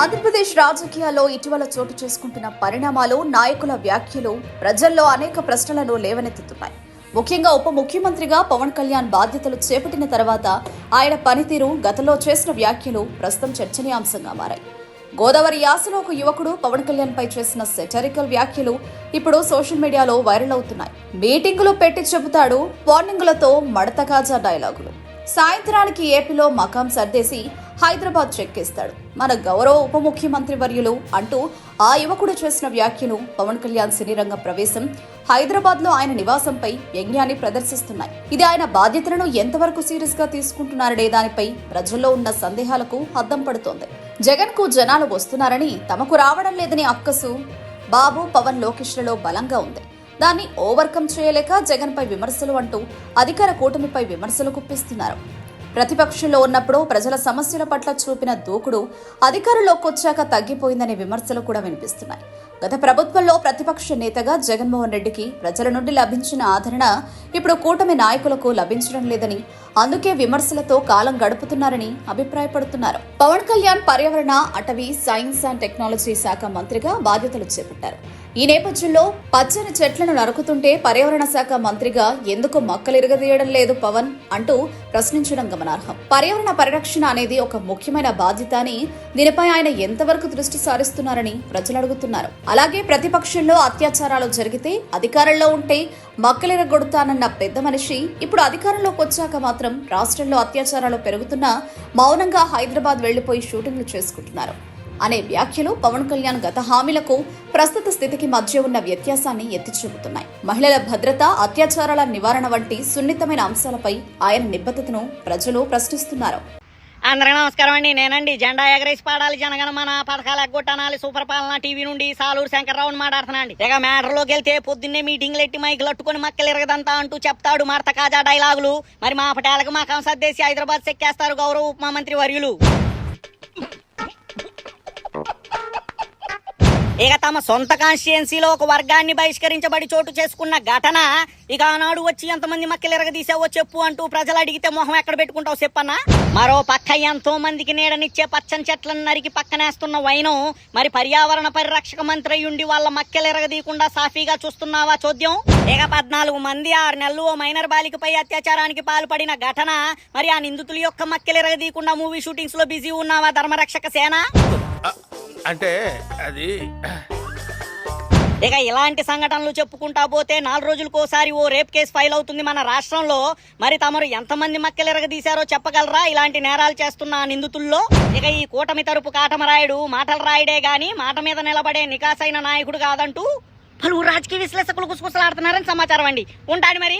ఆంధ్రప్రదేశ్ రాజకీయాల్లో ఇటీవల చోటు చేసుకుంటున్న పరిణామాలు నాయకుల వ్యాఖ్యలు ప్రజల్లో అనేక ప్రశ్నలను లేవనెత్తుతున్నాయి. ముఖ్యంగా ఉప ముఖ్యమంత్రిగా పవన్ కళ్యాణ్ బాధ్యతలు చేపట్టిన తర్వాత ఆయన పనితీరు గతంలో చేసిన వ్యాఖ్యలు ప్రస్తుతం చర్చనీయాంశంగా మారాయి. గోదావరి యాసలో ఒక యువకుడు పవన్ కళ్యాణ్ పై చేసిన సెటరికల్ వ్యాఖ్యలు ఇప్పుడు సోషల్ మీడియాలో వైరల్ అవుతున్నాయి. మీటింగులు పెట్టి చెబుతాడు వార్నింగులతో మడతగాజా డైలాగులు సాయంత్రానికి ఏపీలో మకాం సర్దేసి హైదరాబాద్ చెక్కేస్తాడు. మన గౌరవ ఉప ముఖ్యమంత్రి వర్యులు అంటూ ఆ యువకుడు చేసిన వ్యాఖ్యలు పవన్ కళ్యాణ్ సినీ రంగ ప్రవేశం హైదరాబాద్లో ఆయన నివాసంపై వ్యంగ్యాన్ని ప్రదర్శిస్తున్నాయి. ఇది ఆయన బాధ్యతలను ఎంతవరకు సీరియస్గా తీసుకుంటున్నారనే దానిపై ప్రజల్లో ఉన్న సందేహాలకు అద్దం పడుతోంది. జగన్కు జనాలు వస్తున్నారని తమకు రావడం లేదని అక్కసు బాబు పవన్ లోకేష్లలో బలంగా ఉంది. దాన్ని ఓవర్కమ్ చేయలేక జగన్పై విమర్శలు అంటూ అధికార కూటమిపై విమర్శలు కుప్పిస్తున్నారు. ప్రతిపక్షంలో ఉన్నప్పుడు ప్రజల సమస్యల పట్ల చూపిన దూకుడు అధికారంలోకి వచ్చాక తగ్గిపోయిందనే విమర్శలు కూడా వినిపిస్తున్నాయి. గత ప్రభుత్వంలో ప్రతిపక్ష నేతగా జగన్మోహన్ రెడ్డికి ప్రజల నుండి లభించిన ఆదరణ ఇప్పుడు కూటమి నాయకులకు లభించడం లేదని అందుకే విమర్శలతో కాలం గడుపుతున్నారని అభిప్రాయపడుతున్నారు. పవన్ కళ్యాణ్ పర్యావరణ అటవీ సైన్స్ అండ్ టెక్నాలజీ శాఖ మంత్రిగా బాధ్యతలు చేపట్టారు. ఈ నేపథ్యంలో పచ్చని చెట్లను నరుకుతుంటే పర్యావరణ శాఖ మంత్రిగా ఎందుకు మొక్కలు ఇరగదీయడం లేదు పవన్ అంటూ ప్రశ్నించడం గమనార్హం. పర్యావరణ పరిరక్షణ అనేది ఒక ముఖ్యమైన బాధ్యత అని దీనిపై ఆయన ఎంతవరకు దృష్టి సారిస్తున్నారని ప్రజలు అడుగుతున్నారు. అలాగే ప్రతిపక్షంలో అత్యాచారాలు జరిగితే అధికారంలో ఉంటే మక్కలిరగొడతానన్న పెద్ద మనిషి ఇప్పుడు అధికారంలోకి వచ్చాక మాత్రం రాష్ట్రంలో అత్యాచారాలు పెరుగుతున్నా మౌనంగా హైదరాబాద్ వెళ్ళిపోయి షూటింగ్లు చేసుకుంటున్నారు. అనే వ్యాఖ్యలు పవన్ కళ్యాణ్ గత హామీలకు ప్రస్తుత స్థితికి మధ్య ఉన్న వ్యత్యాసాన్ని ఎత్తి చూపుతున్నాయి. మహిళల భద్రత అత్యాచారాల నివారణ వంటి సున్నితమైన అంశాలపై ఆయన నిబద్ధతను ప్రజలు ప్రశ్నిస్తున్నారు. అందరికీ నమస్కారం అండి. నేనండి జెండా ఎగరేసి పాడాలి. జనగణమన పథకాలు ఎగ్గొట్టనాలి. సూపర్ పాలన టీవీ నుండి సాలూరు శంకర్రావుని మాట్లాడుతున్నాండి ఇక మ్యాటర్లోకి వెళ్తే పొద్దున్నే మీటింగ్లు ఎట్టి మైకులు అట్టుకుని మక్కలు ఎరగదంతా అంటూ చెప్తాడు మరత కాజా డైలాగులు. మరి మా పటాలకు మా సర్దేసి హైదరాబాద్ చెక్కేస్తారు గౌరవ ఉప మంత్రి వర్యులు. ఇక తమ సొంత కాన్స్టిట్యున్సీలో ఒక వర్గాన్ని బహిష్కరించబడి చోటు చేసుకున్న ఘటన ఇక ఆనాడు వచ్చి ఎంతమంది మక్కలు ఎరగదీసావో చెప్పు అంటూ ప్రజలు అడిగితే మొహం ఎక్కడ పెట్టుకుంటావు చెప్పన్నా? మరో పక్క ఎంతో మందికి నీడనిచ్చే పచ్చని చెట్లను నరికి పక్కనేస్తున్న వైనం మరి పర్యావరణ పరిరక్షక మంత్రి ఉండి వాళ్ళ మక్కలు ఎరగదీయకుండా సాఫీగా చూస్తున్నావా చూద్దాం ఇక పద్నాలుగు మంది ఆరు నెలలు ఓ మైనర్ బాలికపై అత్యాచారానికి పాల్పడిన ఘటన మరి ఆ నిందితుల యొక్క మక్కలు ఎరగదీయకుండా మూవీ షూటింగ్స్లో బిజీ ఉన్నావా ధర్మరక్షక సేన? అంటే అది ఇక ఇలాంటి సంఘటనలు చెప్పుకుంటా పోతే నాలుగు రోజులకోసారి ఓ రేప్ కేసు ఫైల్ అవుతుంది మన రాష్ట్రంలో. మరి తమరు ఎంతమంది మక్కలు ఎరగదీశారో చెప్పగలరా? ఇలాంటి నేరాలు చేస్తున్న నిందితుల్లో? ఇక ఈ కూటమి తరపు కాటమరాయుడు మాటలు రాయుడే గాని మాట మీద నిలబడే నికాసైన నాయకుడు కాదంటూ పలువురు రాజకీయ విశ్లేషకులు కుసకుసలాడుతున్నారని సమాచారం అండి. ఉంటాడు మరి.